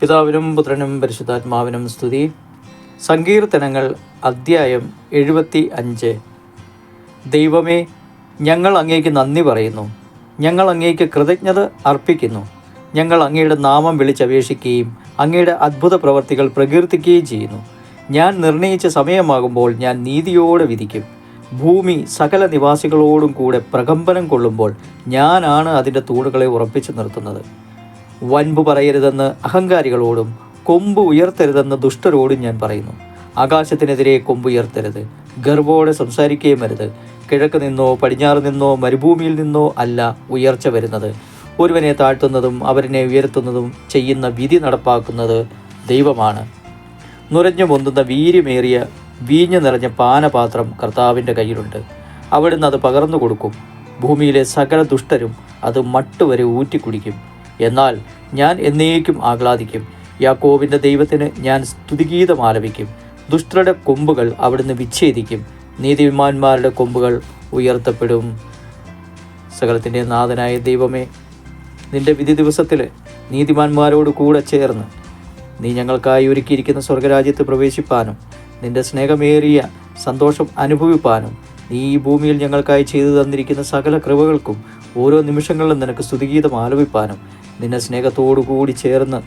പിതാവിനും പുത്രനും പരിശുദ്ധാത്മാവിനും സ്തുതി. സങ്കീർത്തനങ്ങൾ അദ്ധ്യായം എഴുപത്തി അഞ്ച് ദൈവമേ ഞങ്ങൾ അങ്ങേക്ക് നന്ദി പറയുന്നു. ഞങ്ങൾ അങ്ങേക്ക് കൃതജ്ഞത അർപ്പിക്കുന്നു. ഞങ്ങൾ അങ്ങയുടെ നാമം വിളിച്ചപേക്ഷിക്കുകയും അങ്ങയുടെ അത്ഭുത പ്രവർത്തികൾ പ്രകീർത്തിക്കുകയും ചെയ്യുന്നു. ഞാൻ നിർണയിച്ച സമയമാകുമ്പോൾ ഞാൻ നീതിയോടെ വിധിക്കും. ഭൂമി സകല നിവാസികളോടും കൂടെ പ്രകമ്പനം കൊള്ളുമ്പോൾ ഞാനാണ് അതിന്റെ തൂണുകളെ ഉറപ്പിച്ചു നിർത്തുന്നത്. വൻപ് പറയരുതെന്ന് അഹങ്കാരികളോടും കൊമ്പ് ഉയർത്തരുതെന്ന് ദുഷ്ടരോടും ഞാൻ പറയുന്നു. ആകാശത്തിനെതിരെ കൊമ്പ് ഉയർത്തരുത്. ഗർവോടെ സംസാരിക്കുകയും വരുത് കിഴക്ക് നിന്നോ പടിഞ്ഞാറ് നിന്നോ മരുഭൂമിയിൽ നിന്നോ അല്ല ഉയർച്ച വരുന്നത്. ഒരുവനെ താഴ്ത്തുന്നതും അവരിനെ ഉയർത്തുന്നതും ചെയ്യുന്ന വിധി നടപ്പാക്കുന്നത് ദൈവമാണ്. നുരഞ്ഞു പൊന്തുന്ന വീര്യമേറിയ വീഞ്ഞു നിറഞ്ഞ പാനപാത്രം കർത്താവിന്റെ കയ്യിലുണ്ട്. അവിടുന്ന് അത് പകർന്നു കൊടുക്കും. ഭൂമിയിലെ സകല ദുഷ്ടരും അത് മട്ടുവരെ ഊറ്റിക്കുടിക്കും. എന്നാൽ ഞാൻ എന്നേക്കും ആഹ്ലാദിക്കും. യാക്കോവിന്റെ ദൈവത്തിന് ഞാൻ സ്തുതിഗീതം ആലപിക്കും. ദുഷ്ടരുടെ കൊമ്പുകൾ അവിടുന്ന് വിച്ഛേദിക്കും. നീതിമാന്മാരുടെ കൊമ്പുകൾ ഉയർത്തപ്പെടും. സകലത്തിന്റെ നാഥനായ ദൈവമേ നിന്റെ വിധി ദിവസത്തിൽ നീതിമാന്മാരോട് കൂടെ ചേർന്ന് നീ ഞങ്ങൾക്കായി ഒരുക്കിയിരിക്കുന്ന സ്വർഗരാജ്യത്ത് പ്രവേശിപ്പാനും നിന്റെ സ്നേഹമേറിയ സന്തോഷം അനുഭവിപ്പാനും നീ ഈ ഭൂമിയിൽ ഞങ്ങൾക്കായി ചെയ്തു തന്നിരിക്കുന്ന സകല കൃപകൾക്കും ഓരോ നിമിഷങ്ങളിലും നിനക്ക് സ്തുതിഗീതം ആലപിപ്പാനും. നിന്നെ സ്നേഹത്തോടു കൂടി ചേർന്ന്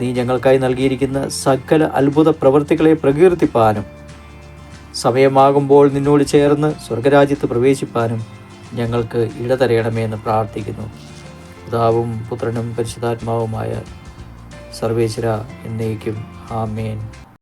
നീ ഞങ്ങൾക്കായി നൽകിയിരിക്കുന്ന സകല അത്ഭുത പ്രവൃത്തികളെ പ്രകീർത്തിപ്പാനും. സമയമാകുമ്പോൾ നിന്നോട് ചേർന്ന് സ്വർഗരാജ്യത്ത് പ്രവേശിപ്പാനും ഞങ്ങൾക്ക് ഇടതരയണമേ എന്ന് പ്രാർത്ഥിക്കുന്നു. പിതാവും പുത്രനും പരിശുദ്ധാത്മാവുമായ സർവേശ്വര എന്നേക്കും. ആമേൻ.